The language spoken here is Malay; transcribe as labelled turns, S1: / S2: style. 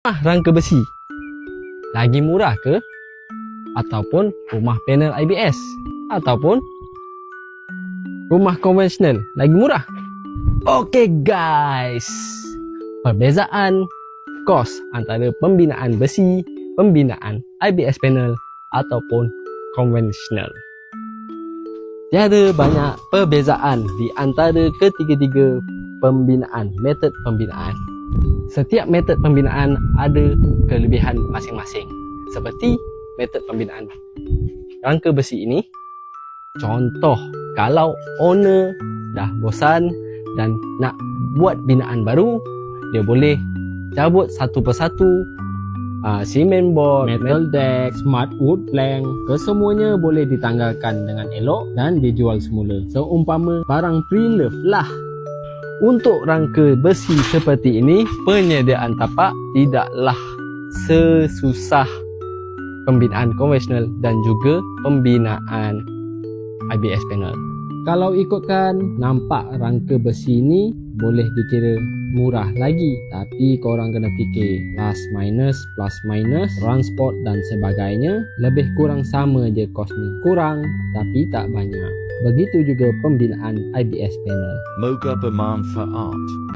S1: rumah rangka besi lagi murah ke? Ataupun rumah panel IBS? Ataupun rumah konvensional lagi murah? Okey guys, perbezaan kos antara pembinaan besi, pembinaan IBS panel ataupun konvensional. Tiada banyak perbezaan di antara ketiga-tiga pembinaan, metod pembinaan. Setiap metod pembinaan ada kelebihan masing-masing. Seperti metod pembinaan rangka besi ini. Contoh, kalau owner dah bosan dan nak buat binaan baru, dia boleh cabut satu persatu uh, cement board,
S2: metal deck, smart wood plank, kesemuanya boleh ditanggalkan dengan elok dan dijual semula. Seumpama barang pre-love lah.
S1: Untuk rangka besi seperti ini, penyediaan tapak tidaklah sesusah pembinaan konvensional dan juga pembinaan IBS panel.
S2: Kalau ikutkan, nampak rangka besi ni boleh dikira murah lagi. Tapi korang kena fikir plus minus, plus minus, transport dan sebagainya. Lebih kurang sama je kos ni. Kurang tapi tak banyak. Begitu juga pembinaan IBS panel.
S3: Moga bermanfaat.